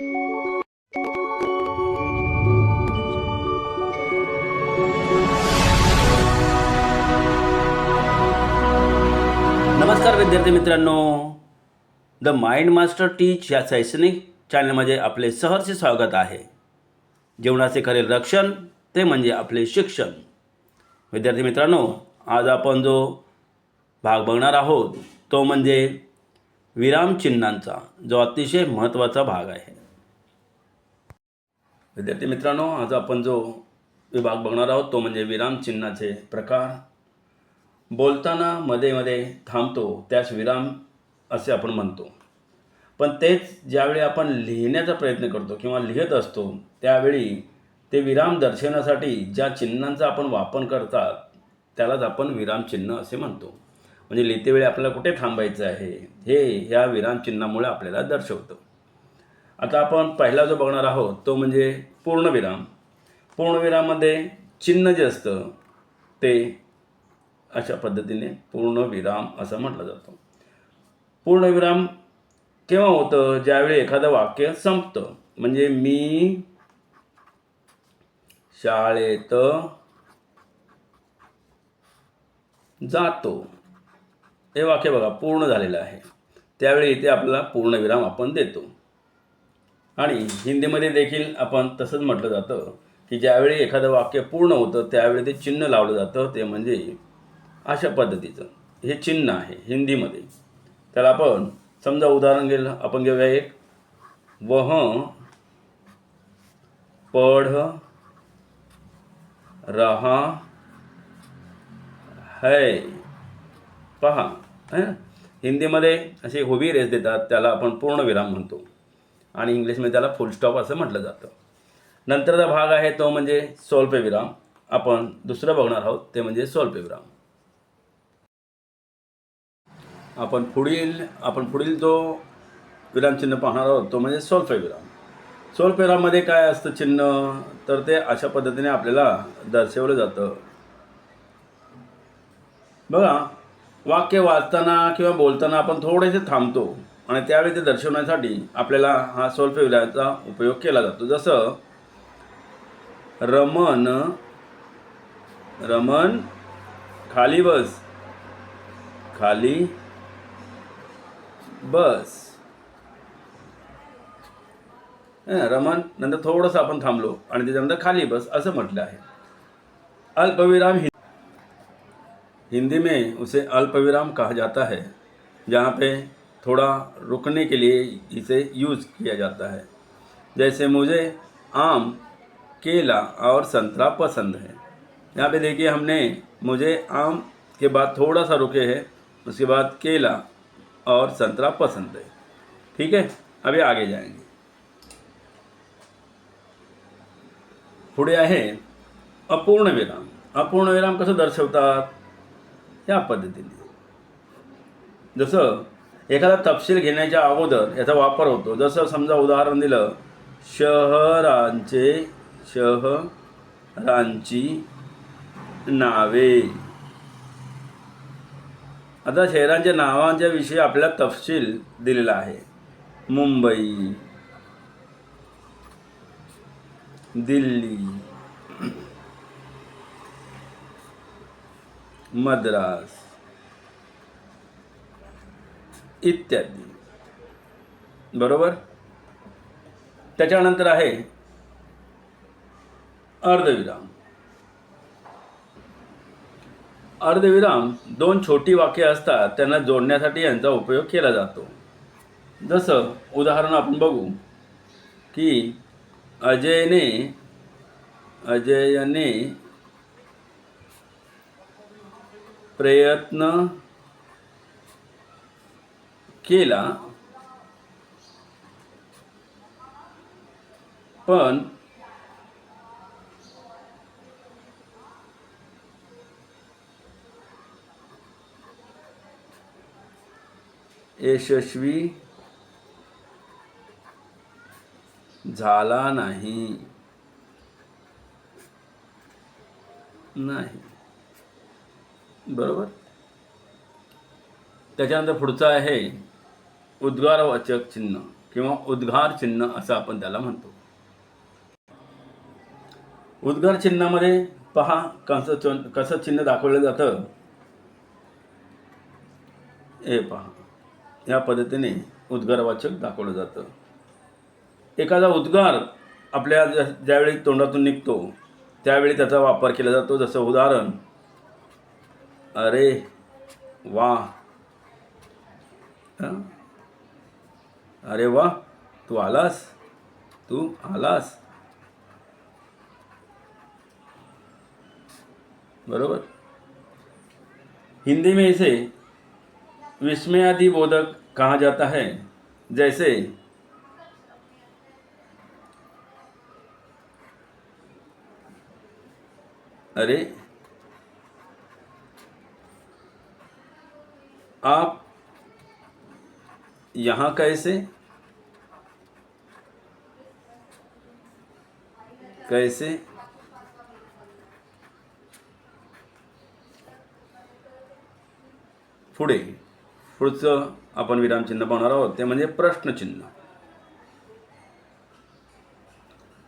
नमस्कार विद्यार्थी मित्रांनो. द माइंड मास्टर टीच या शैक्षणिक चॅनलमध्ये आपले सहर्ष स्वागत आहे. जीवनाचे खरे रक्षण ते म्हणजे आपले शिक्षण. विद्यार्थी मित्रांनो आज आपण जो भाग बघणार आहोत तो म्हणजे विरामचिन्हांचा जो अतिशय महत्त्वाचा भाग आहे. विद्यार्थी मित्रांनो आज आपण जो विभाग बघणार आहोत तो म्हणजे विरामचिन्हाचे प्रकार. बोलताना मध्ये मध्ये थांबतो त्यास विराम असे आपण म्हणतो. पण तेच ज्यावेळी आपण लिहिण्याचा प्रयत्न करतो किंवा लिहित असतो त्यावेळी ते विराम दर्शवण्यासाठी ज्या चिन्हांचा आपण वापर करतात त्यालाच आपण विरामचिन्ह असे म्हणतो. म्हणजे लिहितेवेळी आपल्याला कुठे थांबायचं आहे हे ह्या विरामचिन्हामुळे आपल्याला दर्शवतं. आता आपण पहिला जो बघणार आहोत तो म्हणजे पूर्णविराम. पूर्णविराममध्ये चिन्ह जे असतं ते अशा पद्धतीने पूर्णविराम असं म्हटलं जातं. पूर्णविराम केव्हा होतं? ज्यावेळी एखादं वाक्य संपतं. म्हणजे मी शाळेत जातो. हे वाक्य बघा पूर्ण झालेलं आहे. त्यावेळी इथे आपल्याला पूर्णविराम आपण देतो. आणि हिंदीमध्ये देखील आपण तसंच म्हटलं जातं की ज्यावेळी एखादं वाक्य पूर्ण होतं त्यावेळी ते चिन्ह लावलं जातं ते म्हणजे अशा पद्धतीचं. हे चिन्ह आहे हिंदीमध्ये. त्याला आपण समजा उदाहरण गेलं आपण घेऊया एक. वह पढ़ रहा है. पहा है ना? हिंदीमध्ये असे हुबी रेस देतात त्याला आपण पूर्णविराम म्हणतो. आणि इंग्लिशमध्ये त्याला फुल स्टॉप असं म्हटलं जातं. नंतरचा भाग आहे तो म्हणजे स्वल्पविराम आपण दुसरं बघणार आहोत ते म्हणजे स्वल्पविराम आपण पुढील आपण पुढील जो विरामचिन्ह पाहणार आहोत तो म्हणजे स्वल्पविराम स्वल्पविराममध्ये काय असतं चिन्ह? तर ते अशा पद्धतीने आपल्याला दर्शवलं जातं. बघा वाक्य वाचताना किंवा बोलताना आपण थोडेसे थांबतो. आणि त्यावेळी ते दर्शवण्यासाठी आपल्याला हा स्वल्पविरामाचा उपयोग केला जातो. जसं रमन रमन खाली बस खाली बस. रमन नंतर थोडंसं आपण थांबलो आणि त्याच्यानंतर खाली बस असं म्हटलं आहे. अल्पविराम हि हिंदी में उसे अल्पविराम कहा जाता है जहाँ पे थोड़ा रुकने के लिए इसे यूज़ किया जाता है। जैसे मुझे आम, केला और संतरा पसंद है। यहाँ पे देखिए हमने मुझे आम के बाद थोड़ा सा रुके हैं, उसके बाद केला और संतरा पसंद है। ठीक है? अभी आगे जाएँगे। पुढे आहे अपूर्ण विराम। अपूर्ण विराम कसं दर्शवतात या पद्धतीने जसं एखादा तपशील घेण्याच्या अगोदर याचा वापर होतो. जसं समजा उदाहरण दिलं शहरांचे शहरांची नावे. आता शहरांच्या नावांच्या विषयी आपल्याला तपशील दिलेला आहे. मुंबई दिल्ली मद्रास. इत्यादी. बरोबर? त्याच्यानंतर आहे अर्धविराम. अर्धविराम दोन छोटी वाक्य असतात त्यांना जोडण्यासाठी यांचा उपयोग केला जातो. जसं उदाहरण आपण बघू की अजयने अजयने प्रयत्न केला. पण यशस्वी झाला नाही. नाही. बरोबर? त्याच्यानंतर पुढचं आहे. उद्गारवाचक चिन्ह किंवा उद्गार चिन्ह असं आपण त्याला म्हणतो. उद्गार चिन्हामध्ये पहा कसं च- कसं चिन्ह दाखवलं जातं. हे पहा. या पद्धतीने उद्गारवाचक दाखवलं जातं. एखादा उद्गार आपल्या ज्यावेळी तोंडातून निघतो त्यावेळी त्याचा वापर केला जातो. जसं उदाहरण अरे वा. अरे वा तू आलास तू आलास। बरोबर? हिंदी में इसे विस्मयादि बोधक कहा जाता है, जैसे, अरे, आप यहाँ कैसे कैसे? पुढे. पुढचं आपण विरामचिन्ह पाहणार आहोत. ते म्हणजे प्रश्नचिन्ह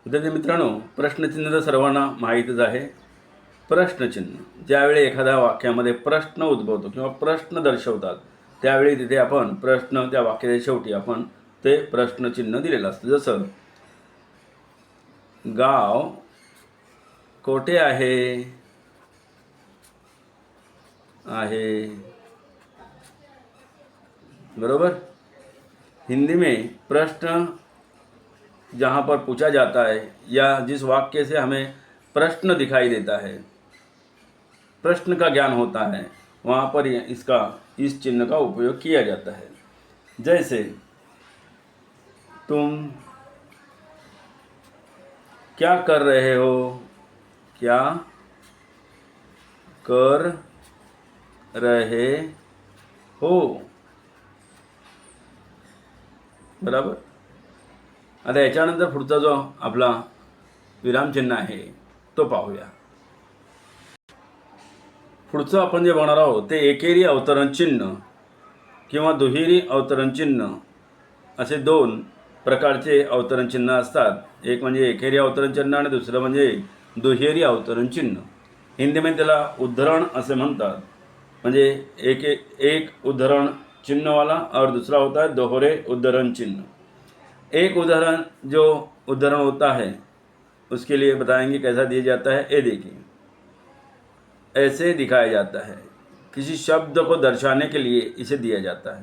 विद्यार्थी मित्रांनो प्रश्नचिन्ह तर सर्वांना माहीतच आहे. प्रश्नचिन्ह ज्यावेळी एखाद्या वाक्यामध्ये प्रश्न उद्भवतो किंवा प्रश्न दर्शवतात त्यावेळी तिथे आपण प्रश्न त्या वाक्याच्या शेवटी आपण ते प्रश्नचिन्ह दिलेलं असतं. जसं गाव कोठे आहे? आहे. बरोबर? हिंदी में प्रश्न जहाँ पर पूछा जाता है, या जिस वाक्य से हमें प्रश्न दिखाई देता है, प्रश्न का ज्ञान होता है, वहाँ पर इसका, इस चिन्ह का उपयोग किया जाता है। जैसे, तुम क्या कर रहे हो? क्या कर रहे हो? बरोबर? आता याच्यानंतर पुढचा जो आपला विरामचिन्ह आहे तो पाहूया. पुढचं आपण जे बघणार आहोत ते एकेरी अवतरण चिन्ह किंवा दुहेरी अवतरण चिन्ह असे दोन प्रकारचे अवतरण चिन्ह असतात. एक म्हणजे एकेरी अवतरण चिन्ह आणि दुसरं म्हणजे दुहेरी अवतरण चिन्ह. हिंदीमध्ये त्याला उद्धरण असे म्हणतात. म्हणजे एक एक उद्धरण चिन्ह वाला और दूसरा होता है दोहरे उद्धरण चिन्ह. एक उदाहरण जो उद्धरण होता है, उसके लिए बताएँगे कैसा दिया जाता है? ये देखिए। ऐसे दिखाया जाता है। किसी शब्द को दर्शाने के लिए इसे दिया जाता है।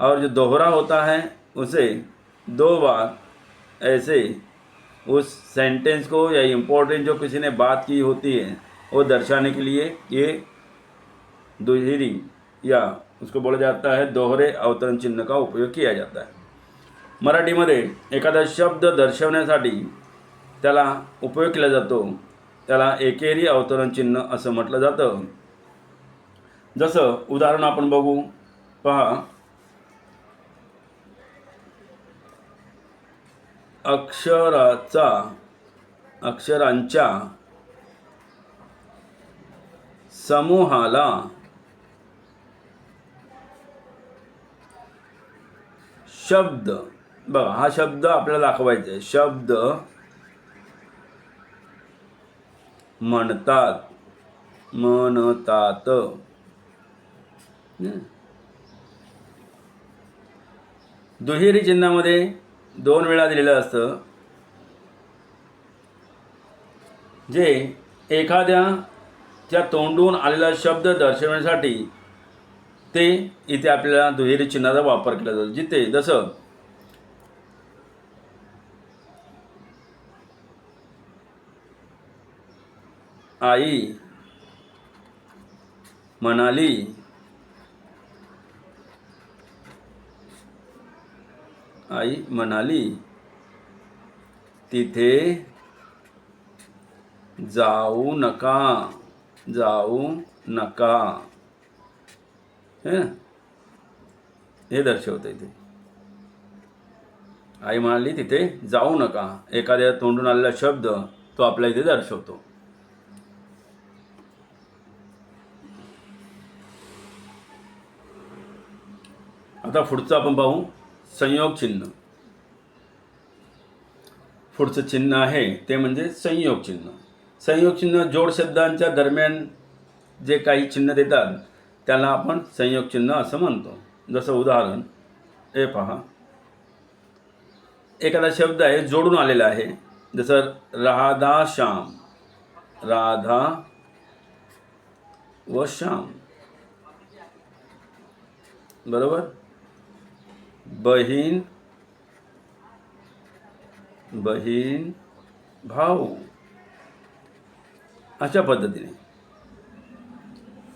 और जो दोहरा होता है, उसे दो बार ऐसे उस सेंटेंस को या इम्पोर्टेंट जो किसी ने बात की होती है वो दर्शाने के लिए ये दुहेरी या उसको बोला जाता है दोहरे अवतरण चिन्ह का उपयोग किया जाता है। मराठीमध्ये एखादा शब्द दर्शवण्यासाठी त्याला उपयोग केला जातो. त्याला एकेरी अवतरण चिन्ह असं म्हटलं जातं. जसं उदाहरण आपण बघू पहा. अक्षराचा अक्षरांच्या समूहाला शब्द. बघा हा शब्द आपल्याला दाखवायचा आहे. शब्द म्हणतात म्हणतात. दुहेरी चिन्हामध्ये दोन वेळा दिलेलं असतं. जे एखाद्याच्या तोंडून आलेला शब्द दर्शवण्यासाठी ते इथे आपल्याला दुहेरी चिन्हाचा वापर केला जातो. जिथे जसं आई म्हणाली आई म्हणाली तिथे जाऊ नका जाऊ नका. हे ना? हे दर्शवतं इथे आई म्हणाली तिथे जाऊ नका. एखाद्या तोंडून आलेला शब्द तो आपल्या इथे दर्शवतो. आता पुढचं आपण पाहू. संयोग चिन्ह. पुढचं चिन्ह आहे ते म्हणजे संयोग चिन्ह. संयोग चिन्ह जोड शब्दांच्या दरम्यान जे काही चिन्ह देतात त्याला आपण संयोग चिन्ह असं म्हणतो. जसं उदाहरण हे पहा. एखादा शब्द आहे जोडून आलेला आहे. जसं राधा श्याम. राधा व श्याम. बरोबर? बहीण बहीण भाऊ। अशा पद्धतीने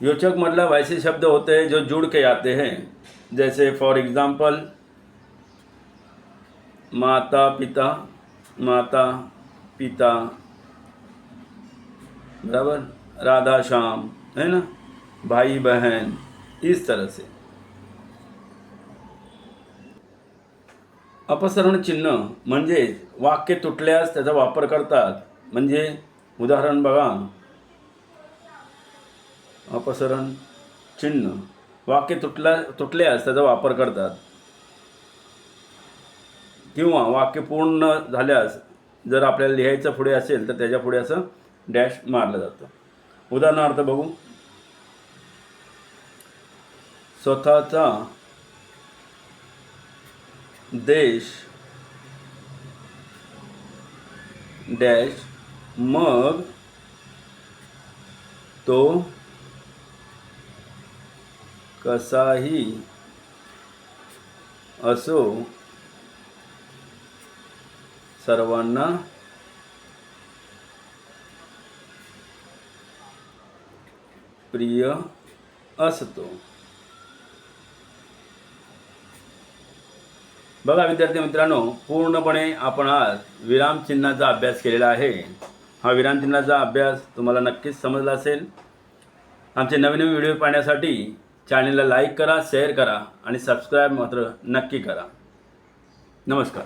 योचक मतलब ऐसे शब्द होते हैं जो जुड़ के आते हैं। जैसे फॉर एग्ज़ाम्पल माता, पिता माता, पिता। बराबर? राधा, श्याम, है ना? भाई, बहन, इस तरह से। अपसरण चिन्ह म्हणजे वाक्य तुटल्यास त्याचा वापर करतात. म्हणजे उदाहरण बघा. अपसरण चिन्ह. वाक्य तुटल्या तुटल्यास त्याचा वापर करतात. किंवा वाक्य पूर्ण झाल्यास जर आपल्याला लिहायचं पुढे असेल तर त्याच्या पुढे असं डॅश मारलं जातं. उदाहरणार्थ बघू. स्वतःचा देश डॅश मग तो कसाही असो सर्वांना प्रिय असतो. बघा विद्यार्थी मित्रांनो पूर्णपणे आपण आज विरामचिन्हाचा अभ्यास केलेला आहे. हा विरामचिन्हाचा अभ्यास तुम्हाला नक्कीच समजला असेल. आमचे नवीन नवीन व्हिडिओ पाहण्यासाठी चॅनलला लाईक करा शेअर करा आणि सबस्क्राईब मात्र नक्की करा. नमस्कार.